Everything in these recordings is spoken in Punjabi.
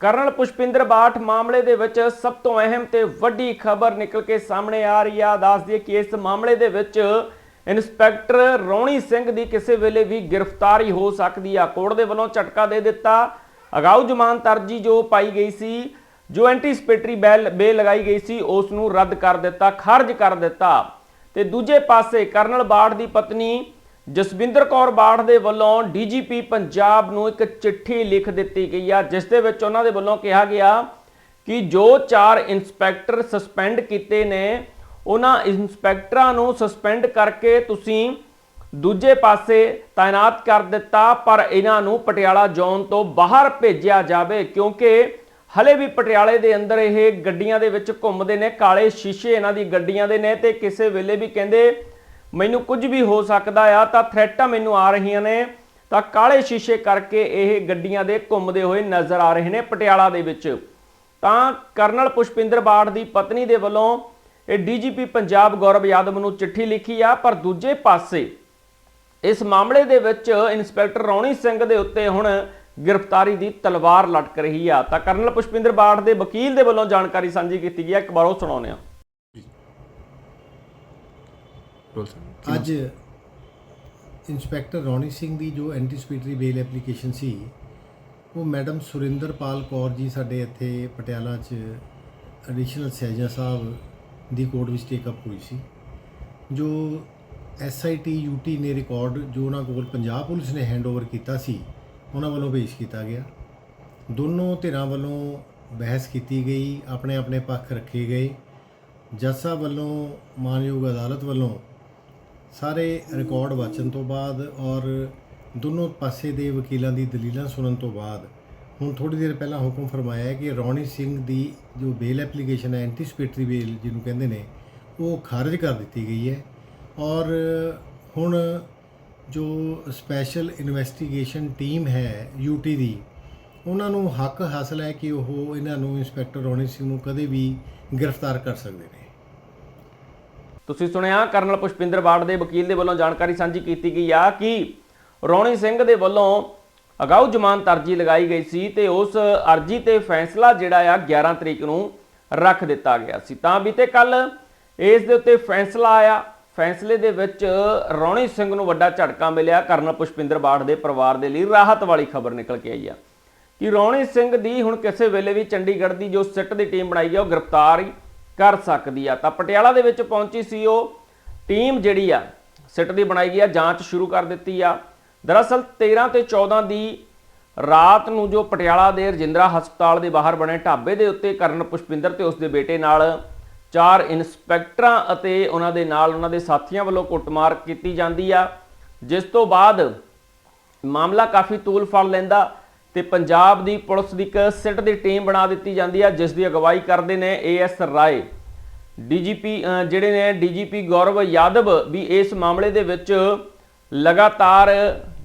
ਕਰਨਲ ਪੁਸ਼ਪਿੰਦਰ ਬਾਠ ਮਾਮਲੇ ਦੇ ਵਿੱਚ ਸਭ ਤੋਂ ਅਹਿਮ ਤੇ ਵੱਡੀ ਖਬਰ ਨਿਕਲ ਕੇ ਸਾਹਮਣੇ ਆ ਰਹੀ ਆ। ਦੱਸ ਦਈਏ ਕਿ ਇਸ ਮਾਮਲੇ ਦੇ ਵਿੱਚ ਇਨਸਪੈਕਟਰ ਰੌਣੀ ਸਿੰਘ ਦੀ ਕਿਸੇ ਵੇਲੇ ਵੀ ਗ੍ਰਿਫਤਾਰੀ ਹੋ ਸਕਦੀ ਆ। ਕੋਰਟ ਦੇ ਵੱਲੋਂ ਝਟਕਾ ਦੇ ਦਿੱਤਾ। ਅਗਾਊ ਜ਼ਮਾਨਤ ਅਰਜੀ ਜੋ ਪਾਈ ਗਈ ਸੀ, ਜੋ ਐਂਟੀਸਪੇਟਰੀ ਬੈਲ ਬੇ ਲਗਾਈ ਗਈ ਸੀ, ਉਸ ਨੂੰ ਰੱਦ ਕਰ ਦਿੱਤਾ, ਖਾਰਜ ਕਰ ਦਿੱਤਾ। ਤੇ ਦੂਜੇ ਪਾਸੇ ਕਰਨਲ ਬਾਠ ਦੀ ਪਤਨੀ ਜਸਵਿੰਦਰ ਕੌਰ ਬਾੜ ਦੇ ਵੱਲੋਂ ਡੀਜੀਪੀ ਪੰਜਾਬ ਨੂੰ ਇੱਕ ਚਿੱਠੀ ਲਿਖ ਦਿੱਤੀ ਗਈ ਆ, ਜਿਸ ਦੇ ਵਿੱਚ ਉਹਨਾਂ ਦੇ ਵੱਲੋਂ ਕਿਹਾ ਗਿਆ ਕਿ ਜੋ ਚਾਰ ਇਨਸਪੈਕਟਰ ਸਸਪੈਂਡ ਕੀਤੇ ਨੇ, ਉਹਨਾਂ ਇਨਸਪੈਕਟਰਾਂ ਨੂੰ ਸਸਪੈਂਡ ਕਰਕੇ ਤੁਸੀਂ ਦੂਜੇ ਪਾਸੇ ਤਾਇਨਾਤ ਕਰ ਦਿੱਤਾ, ਪਰ ਇਹਨਾਂ ਨੂੰ ਪਟਿਆਲਾ ਜ਼ੋਨ ਤੋਂ ਬਾਹਰ ਭੇਜਿਆ ਜਾਵੇ, ਕਿਉਂਕਿ ਹਲੇ ਵੀ ਪਟਿਆਲੇ ਦੇ ਅੰਦਰ ਇਹ ਗੱਡੀਆਂ ਦੇ ਵਿੱਚ ਘੁੰਮਦੇ ਨੇ, ਕਾਲੇ ਸ਼ੀਸ਼ੇ ਇਹਨਾਂ ਦੀ ਗੱਡੀਆਂ ਦੇ ਨੇ ਤੇ ਕਿਸੇ ਵੇਲੇ ਵੀ ਕਹਿੰਦੇ ਮੈਨੂੰ ਕੁਝ ਵੀ ਹੋ ਸਕਦਾ ਆ, ਤਾਂ ਥ੍ਰੈਟਾਂ ਮੈਨੂੰ ਆ ਰਹੀਆਂ ਨੇ। ਤਾਂ ਕਾਲੇ ਸ਼ੀਸ਼ੇ ਕਰਕੇ ਇਹ ਗੱਡੀਆਂ ਦੇ ਘੁੰਮਦੇ ਹੋਏ ਨਜ਼ਰ ਆ ਰਹੇ ਨੇ ਪਟਿਆਲਾ ਦੇ ਵਿੱਚ। ਤਾਂ ਕਰਨਲ ਪੁਸ਼ਪਿੰਦਰ ਬਾੜ ਦੀ ਪਤਨੀ ਦੇ ਵੱਲੋਂ ਇਹ ਡੀਜੀਪੀ ਪੰਜਾਬ ਗੌਰਵ ਯਾਦਵ ਨੂੰ ਚਿੱਠੀ ਲਿਖੀ ਆ, ਪਰ ਦੂਜੇ ਪਾਸੇ ਇਸ ਮਾਮਲੇ ਦੇ ਵਿੱਚ ਇਨਸਪੈਕਟਰ ਰੌਣੀ ਸਿੰਘ ਦੇ ਉੱਤੇ ਹੁਣ ਗ੍ਰਿਫਤਾਰੀ ਦੀ ਤਲਵਾਰ ਲਟਕ ਰਹੀ ਆ। ਤਾਂ ਕਰਨਲ ਪੁਸ਼ਪਿੰਦਰ ਬਾੜ ਦੇ ਵਕੀਲ ਦੇ ਵੱਲੋਂ ਜਾਣਕਾਰੀ ਸਾਂਝੀ ਕੀਤੀ ਗਈ ਹੈ ਇੱਕ ਵਾਰ ਉਹ ਸੁਣਾਉਂਦੇ ਆ ਰੋਲ ਸਰ ਅੱਜ ਇੰਸਪੈਕਟਰ ਰੌਣੀ ਸਿੰਘ ਦੀ ਜੋ ਐਂਟੀਸਪੀਟਰੀ ਬੇਲ ਐਪਲੀਕੇਸ਼ਨ ਸੀ, ਉਹ ਮੈਡਮ ਸੁਰਿੰਦਰਪਾਲ ਕੌਰ ਜੀ ਸਾਡੇ ਇੱਥੇ ਪਟਿਆਲਾ 'ਚ ਐਡੀਸ਼ਨਲ ਸੈਜਨ ਸਾਹਿਬ ਦੀ ਕੋਰਟ ਵਿੱਚ ਟੇਕਅਪ ਹੋਈ ਸੀ, ਜੋ ਐਸਆਈਟੀ ਯੂਟੀ ਨੇ ਰਿਕਾਰਡ ਜੋ ਉਹਨਾਂ ਕੋਲ ਪੰਜਾਬ ਪੁਲਿਸ ਨੇ ਹੈਂਡਓਵਰ ਕੀਤਾ ਸੀ, ਉਹਨਾਂ ਵੱਲੋਂ ਪੇਸ਼ ਕੀਤਾ ਗਿਆ। ਦੋਨੋਂ ਧਿਰਾਂ ਵੱਲੋਂ ਬਹਿਸ ਕੀਤੀ ਗਈ ਆਪਣੇ ਆਪਣੇ ਪੱਖ ਰੱਖੇ ਗਏ। ਜੱਜ ਸਾਹਿਬ ਵੱਲੋਂ ਮਾਨਯੋਗ ਅਦਾਲਤ ਵੱਲੋਂ ਸਾਰੇ ਰਿਕਾਰਡ ਵਾਚਣ ਤੋਂ ਬਾਅਦ ਔਰ ਦੋਨੋਂ ਪਾਸੇ ਦੇ ਵਕੀਲਾਂ ਦੀ ਦਲੀਲਾਂ ਸੁਣਨ ਤੋਂ ਬਾਅਦ, ਹੁਣ ਥੋੜੀ ਦੇਰ ਪਹਿਲਾਂ ਹੁਕਮ ਫਰਮਾਇਆ ਹੈ ਕਿ ਰੌਣੀ ਸਿੰਘ ਦੀ ਜੋ ਬੇਲ ਐਪਲੀਕੇਸ਼ਨ ਹੈ ਐਂਟੀਸਪੇਟਰੀ ਬੇਲ ਜਿਹਨੂੰ ਕਹਿੰਦੇ ਨੇ, ਉਹ ਖਾਰਜ ਕਰ ਦਿੱਤੀ ਗਈ ਹੈ ਔਰ ਹੁਣ ਜੋ ਸਪੈਸ਼ਲ ਇਨਵੈਸਟੀਗੇਸ਼ਨ ਟੀਮ ਹੈ ਯੂਟੀ ਦੀ, ਉਹਨਾਂ ਨੂੰ ਹੱਕ ਹਾਸਲ ਹੈ ਕਿ ਉਹ ਇਹਨਾਂ ਨੂੰ ਇੰਸਪੈਕਟਰ ਰੌਣੀ ਸਿੰਘ ਨੂੰ ਕਦੇ ਵੀ ਗ੍ਰਿਫਤਾਰ ਕਰ ਸਕਦੇ ਨੇ। ਤੁਸੀਂ ਸੁਣਿਆ ਕਰਨਲ ਪੁਸ਼ਪਿੰਦਰ ਬਾੜ ਦੇ ਵਕੀਲ ਦੇ ਵੱਲੋਂ ਜਾਣਕਾਰੀ ਸਾਂਝੀ ਕੀਤੀ ਗਈ ਆ ਕਿ ਰੌਣੀ ਸਿੰਘ ਦੇ ਵੱਲੋਂ ਅਗਾਊ ਜ਼ਮਾਨਤ ਅਰਜੀ ਲਗਾਈ ਗਈ ਸੀ ਤੇ ਉਸ ਅਰਜੀ ਤੇ ਫੈਸਲਾ ਜਿਹੜਾ ਆ 11 ਤਰੀਕ ਨੂੰ ਰੱਖ ਦਿੱਤਾ ਗਿਆ ਸੀ। ਤਾਂ ਬੀਤੇ ਕੱਲ ਇਸ ਦੇ ਉੱਤੇ ਫੈਸਲਾ ਆਇਆ। ਫੈਸਲੇ ਦੇ ਵਿੱਚ ਰੌਣੀ ਸਿੰਘ ਨੂੰ ਵੱਡਾ ਝਟਕਾ ਮਿਲਿਆ। ਕਰਨਲ ਪੁਸ਼ਪਿੰਦਰ ਬਾੜ ਦੇ ਪਰਿਵਾਰ ਦੇ ਲਈ ਰਾਹਤ ਵਾਲੀ ਖਬਰ ਨਿਕਲ ਕੇ ਆਈ ਆ ਕਿ ਰੌਣੀ ਸਿੰਘ ਦੀ ਹੁਣ ਕਿਸੇ ਵੇਲੇ ਵੀ ਚੰਡੀਗੜ੍ਹ ਦੀ ਜੋ ਸਿੱਟ ਦੀ ਟੀਮ ਬਣਾਈ ਹੈ ਉਹ ਗ੍ਰਿਫਤਾਰ ਕਰ ਸਕਦੀ ਆ। ਤਾਂ ਪਟਿਆਲਾ ਦੇ ਵਿੱਚ ਪਹੁੰਚੀ ਸੀ ਉਹ ਟੀਮ ਜਿਹੜੀ ਆ, ਸਿੱਟ ਦੀ ਬਣਾਈ ਗਈ ਆ, ਜਾਂਚ ਸ਼ੁਰੂ ਕਰ ਦਿੱਤੀ ਆ। ਦਰਅਸਲ 13 ਤੇ 14 ਦੀ ਰਾਤ ਨੂੰ ਜੋ ਪਟਿਆਲਾ ਦੇ ਰਜਿੰਦਰਾ ਹਸਪਤਾਲ ਦੇ ਬਾਹਰ ਬਣੇ ਢਾਬੇ ਦੇ ਉੱਤੇ ਕਰਨ ਪੁਸ਼ਪਿੰਦਰ ਤੇ ਉਸਦੇ ਬੇਟੇ ਨਾਲ ਚਾਰ ਇਨਸਪੈਕਟਰਾਂ ਅਤੇ ਉਹਨਾਂ ਦੇ ਨਾਲ ਉਹਨਾਂ ਦੇ ਸਾਥੀਆਂ ਵੱਲੋਂ ਕੁੱਟਮਾਰ ਕੀਤੀ ਜਾਂਦੀ ਆ, ਜਿਸ ਤੋਂ ਬਾਅਦ ਮਾਮਲਾ ਕਾਫੀ ਤੂਲ ਫੜ ਲੈਂਦਾ ਤੇ ਪੰਜਾਬ ਦੀ ਪੁਲਿਸ ਦੀ ਇੱਕ ਸਿੱਟ ਦੀ ਟੀਮ ਬਣਾ ਦਿੱਤੀ ਜਾਂਦੀ ਆ, ਜਿਸ ਦੀ ਅਗਵਾਈ ਕਰਦੇ ਨੇ ਏਐਸ ਰਾਏ। ਡੀਜੀਪੀ ਜਿਹੜੇ ਨੇ ਡੀਜੀਪੀ ਗੌਰਵ ਯਾਦਵ ਵੀ ਇਸ ਮਾਮਲੇ ਦੇ ਵਿੱਚ ਲਗਾਤਾਰ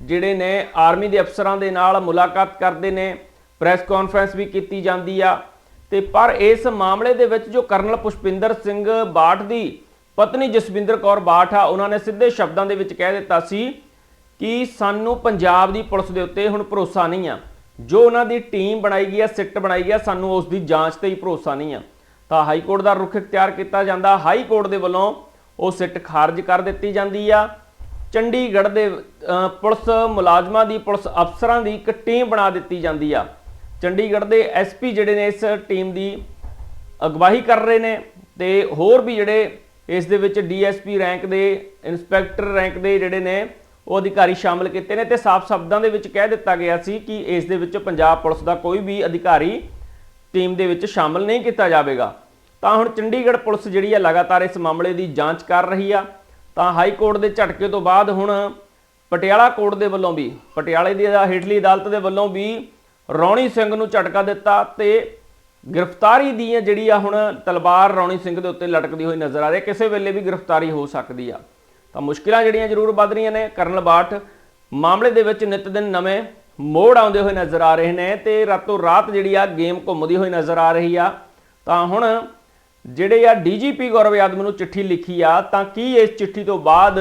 ਜਿਹੜੇ ਨੇ ਆਰਮੀ ਦੇ ਅਫਸਰਾਂ ਦੇ ਨਾਲ ਮੁਲਾਕਾਤ ਕਰਦੇ ਨੇ, ਪ੍ਰੈਸ ਕਾਨਫਰੰਸ ਵੀ ਕੀਤੀ ਜਾਂਦੀ ਆ। ਤੇ ਪਰ ਇਸ ਮਾਮਲੇ ਦੇ ਵਿੱਚ ਜੋ ਕਰਨਲ ਪੁਸ਼ਪਿੰਦਰ ਸਿੰਘ ਬਾਠ ਦੀ ਪਤਨੀ ਜਸਵਿੰਦਰ ਕੌਰ ਬਾਠ ਆ, ਉਹਨਾਂ ਨੇ ਸਿੱਧੇ ਸ਼ਬਦਾਂ ਦੇ ਵਿੱਚ ਕਹਿ ਦਿੱਤਾ ਸੀ ਕਿ ਸਾਨੂੰ ਪੰਜਾਬ ਦੀ ਪੁਲਿਸ ਦੇ ਉੱਤੇ ਹੁਣ ਭਰੋਸਾ ਨਹੀਂ ਆ। ਜੋ ਉਹਨਾਂ ਦੀ ਟੀਮ ਬਣਾਈ ਗਈ ਆ ਸਿੱਟ ਬਣਾਈ ਗਈ ਆ ਸਾਨੂੰ ਉਸ ਦੀ ਜਾਂਚ ਤੇ ਹੀ ਭਰੋਸਾ ਨਹੀਂ ਆ ਤਾਂ ਹਾਈ ਕੋਰਟ ਦਾ ਰੁਖ ਇਖਤਿਆਰ ਕੀਤਾ ਜਾਂਦਾ। ਹਾਈ ਕੋਰਟ ਦੇ ਵੱਲੋਂ ਉਹ ਸਿੱਟ ਖਾਰਜ ਕਰ ਦਿੱਤੀ ਜਾਂਦੀ ਆ। ਚੰਡੀਗੜ੍ਹ ਦੇ ਪੁਲਿਸ ਮੁਲਾਜ਼ਮਾਂ ਦੀ, ਪੁਲਿਸ ਅਫਸਰਾਂ ਦੀ ਇੱਕ ਟੀਮ ਬਣਾ ਦਿੱਤੀ ਜਾਂਦੀ ਆ। ਚੰਡੀਗੜ੍ਹ ਦੇ ਐਸਪੀ ਜਿਹੜੇ ਨੇ ਇਸ ਟੀਮ ਦੀ ਅਗਵਾਈ ਕਰ ਰਹੇ ਨੇ ਤੇ ਹੋਰ ਵੀ ਜਿਹੜੇ ਇਸ ਦੇ ਵਿੱਚ ਡੀਐਸਪੀ ਰੈਂਕ ਦੇ ਇਨਸਪੈਕਟਰ ਰੈਂਕ ਦੇ ਜਿਹੜੇ ਨੇ ਉਹ ਅਧਿਕਾਰੀ ਸ਼ਾਮਲ ਕੀਤੇ ਨੇ ਤੇ ਸਾਫ਼ ਸ਼ਬਦਾਂ ਦੇ ਵਿੱਚ ਕਹਿ ਦਿੱਤਾ ਗਿਆ ਸੀ ਕਿ ਇਸ ਦੇ ਵਿੱਚ ਪੰਜਾਬ ਪੁਲਿਸ ਦਾ ਕੋਈ ਵੀ ਅਧਿਕਾਰੀ ਟੀਮ ਦੇ ਵਿੱਚ ਸ਼ਾਮਲ ਨਹੀਂ ਕੀਤਾ ਜਾਵੇਗਾ। ਤਾਂ ਹੁਣ ਚੰਡੀਗੜ੍ਹ ਪੁਲਿਸ ਜਿਹੜੀ ਹੈ ਲਗਾਤਾਰ ਇਸ ਮਾਮਲੇ ਦੀ ਜਾਂਚ ਕਰ ਰਹੀ ਆ। ਤਾਂ ਹਾਈ ਕੋਰਟ ਦੇ ਝਟਕੇ ਤੋਂ ਬਾਅਦ ਹੁਣ ਪਟਿਆਲਾ ਕੋਰਟ ਦੇ ਵੱਲੋਂ ਵੀ, ਪਟਿਆਲੇ ਦੀ ਹੇਠਲੀ ਅਦਾਲਤ ਦੇ ਵੱਲੋਂ ਵੀ ਰੌਣੀ ਸਿੰਘ ਨੂੰ ਝਟਕਾ ਦਿੱਤਾ ਤੇ ਗ੍ਰਿਫਤਾਰੀ ਦੀ ਜਿਹੜੀ ਆ ਹੁਣ ਤਲਵਾਰ ਰੌਣੀ ਸਿੰਘ ਦੇ ਉੱਤੇ ਲਟਕਦੀ ਹੋਈ ਨਜ਼ਰ ਆ ਰਹੀ ਹੈ, ਕਿਸੇ ਵੇਲੇ ਵੀ ਗ੍ਰਿਫਤਾਰੀ ਹੋ ਸਕਦੀ ਆ। ਤਾਂ ਮੁਸ਼ਕਿਲਾਂ ਜਿਹੜੀਆਂ ਜ਼ਰੂਰ ਵੱਧ ਰਹੀਆਂ ਨੇ। ਕਰਨਲ ਬਾਠ, ਮਾਮਲੇ ਦੇ ਵਿੱਚ ਨਿਤ ਦਿਨ ਨਵੇਂ ਮੋੜ ਆਉਂਦੇ ਹੋਏ ਨਜ਼ਰ ਆ ਰਹੇ ਨੇ ਤੇ ਰਾਤੋਂ ਰਾਤ ਜਿਹੜੀ ਆ ਗੇਮ ਘੁੰਮਦੀ ਹੋਈ ਨਜ਼ਰ ਆ ਰਹੀ ਆ। ਤਾਂ ਹੁਣ ਜਿਹੜੇ ਆ ਡੀਜੀਪੀ ਗੌਰਵ ਯਾਦਵ ਨੂੰ ਚਿੱਠੀ ਲਿਖੀ ਆ, ਤਾਂ ਕੀ ਇਸ ਚਿੱਠੀ ਤੋਂ ਬਾਅਦ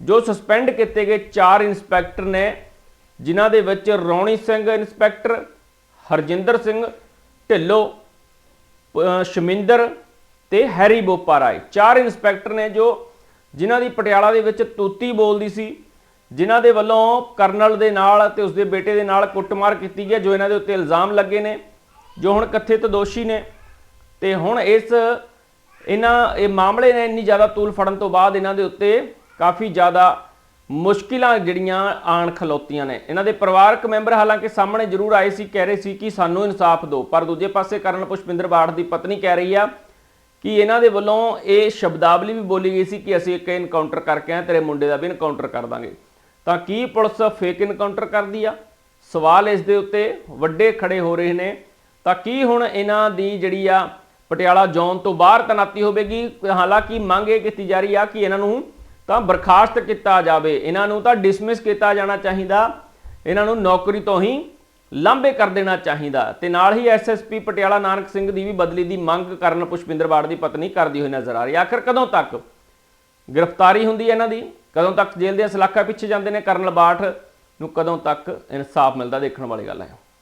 ਜੋ ਸਸਪੈਂਡ ਕੀਤੇ ਗਏ ਚਾਰ ਇਨਸਪੈਕਟਰ ਨੇ, ਜਿਨ੍ਹਾਂ ਦੇ ਵਿੱਚ ਰੌਣੀ ਸਿੰਘ ਇਨਸਪੈਕਟਰ ਹਰਜਿੰਦਰ ਸਿੰਘ, ਢਿੱਲੋਂ ਸ਼ਮਿੰਦਰ ਤੇ ਹੈਰੀ ਬੋਪਾ ਰਾਏ ਚਾਰ ਇਨਸਪੈਕਟਰ ਨੇ ਜੋ ਜਿਨ੍ਹਾਂ ਦੀ ਪਟਿਆਲਾ ਦੇ ਵਿੱਚ ਤੋਤੀ ਬੋਲਦੀ ਸੀ ਜਿਨ੍ਹਾਂ ਦੇ ਵੱਲੋਂ ਕਰਨਲ ਦੇ ਨਾਲ ਤੇ ਉਸਦੇ ਬੇਟੇ ਦੇ ਨਾਲ ਕੁੱਟਮਾਰ ਕੀਤੀ ਗਈ ਹੈ, ਜੋ ਇਹਨਾਂ ਦੇ ਉੱਤੇ ਇਲਜ਼ਾਮ ਲੱਗੇ ਨੇ ਜੋ ਹੁਣ ਕਥਿਤ ਦੋਸ਼ੀ ਨੇ। ਤੇ ਹੁਣ ਇਸ ਇਹਨਾਂ ਇਹ ਮਾਮਲੇ ਨੇ ਇੰਨੀ ਜ਼ਿਆਦਾ ਤੂਲ ਫੜਨ ਤੋਂ ਬਾਅਦ ਇਹਨਾਂ ਦੇ ਉੱਤੇ ਕਾਫੀ ਜ਼ਿਆਦਾ ਮੁਸ਼ਕਿਲਾਂ ਜਿਹੜੀਆਂ ਆਣ ਖਲੋਤੀਆਂ ਨੇ। ਇਹਨਾਂ ਦੇ ਪਰਿਵਾਰਕ ਮੈਂਬਰ ਹਾਲਾਂਕਿ ਸਾਹਮਣੇ ਜ਼ਰੂਰ ਆਏ ਸੀ ਕਹਿ ਰਹੇ ਸੀ ਕਿ ਸਾਨੂੰ ਇਨਸਾਫ ਦਿਓ ਪਰ ਦੂਜੇ ਪਾਸੇ ਕਰਨ ਪੁਸ਼ਪਿੰਦਰ ਬਾੜ ਦੀ ਪਤਨੀ ਕਹਿ ਰਹੀ ਆ ਕਿ ਇਹਨਾਂ ਦੇ ਵੱਲੋਂ ਇਹ ਸ਼ਬਦਾਵਲੀ ਵੀ ਬੋਲੀ ਗਈ ਸੀ ਕਿ ਅਸੀਂ ਇੱਕ ਇਨਕਾਊਂਟਰ ਕਰਕੇ ਆਏ, ਤੇਰੇ ਮੁੰਡੇ ਦਾ ਵੀ ਇਨਕਾਊਂਟਰ ਕਰ ਦਾਂਗੇ। ਤਾਂ ਕੀ ਪੁਲਿਸ ਫੇਕ ਇਨਕਾਊਂਟਰ ਕਰਦੀ ਆ? ਸਵਾਲ ਇਸ ਦੇ ਉੱਤੇ ਵੱਡੇ ਖੜੇ ਹੋ ਰਹੇ ਨੇ। ਤਾਂ ਕੀ ਹੁਣ ਇਹਨਾਂ ਦੀ ਜਿਹੜੀ ਆ ਪਟਿਆਲਾ ਜ਼ੋਨ ਤੋਂ ਬਾਹਰ ਤਨਾਤੀ ਹੋਵੇਗੀ? ਹਾਲਾਂਕਿ ਮੰਗ ਇਹ ਕੀਤੀ ਜਾ ਰਹੀ ਆ ਕਿ ਇਹਨਾਂ ਨੂੰ ਤਾਂ ਬਰਖਾਸਤ ਕੀਤਾ ਜਾਵੇ। ਇਹਨਾਂ ਨੂੰ ਤਾਂ ਡਿਸਮਿਸ ਕੀਤਾ ਜਾਣਾ ਚਾਹੀਦਾ। ਇਹਨਾਂ ਨੂੰ ਨੌਕਰੀ ਤੋਂ ਹੀ ਲਾਂਭੇ ਕਰ ਦੇਣਾ ਚਾਹੀਦਾ। ਤੇ ਨਾਲ ਹੀ ਐਸਐਸਪੀ ਪਟਿਆਲਾ ਨਾਨਕ ਸਿੰਘ ਦੀ ਵੀ ਬਦਲੀ ਦੀ ਮੰਗ ਕਰਨ ਪੁਸ਼ਪਿੰਦਰ ਬਾੜ ਦੀ ਪਤਨੀ ਕਰਦੀ ਹੋਈ ਨਜ਼ਰ ਆ ਰਹੀ ਹੈ। ਆਖਰ ਕਦੋਂ ਤੱਕ ਗ੍ਰਿਫਤਾਰੀ ਹੁੰਦੀ ਹੈ ਇਹਨਾਂ ਦੀ? ਕਦੋਂ ਤੱਕ ਜੇਲ੍ਹ ਦੇ ਸਲਾਖਾਂ ਪਿੱਛੇ ਜਾਂਦੇ ਨੇ ਕਰਨਲ ਬਾਠ? ਨੂੰ ਕਦੋਂ ਤੱਕ ਇਨਸਾਫ ਮਿਲਦਾ ਦੇਖਣ ਵਾਲੀ ਗੱਲ ਹੈ।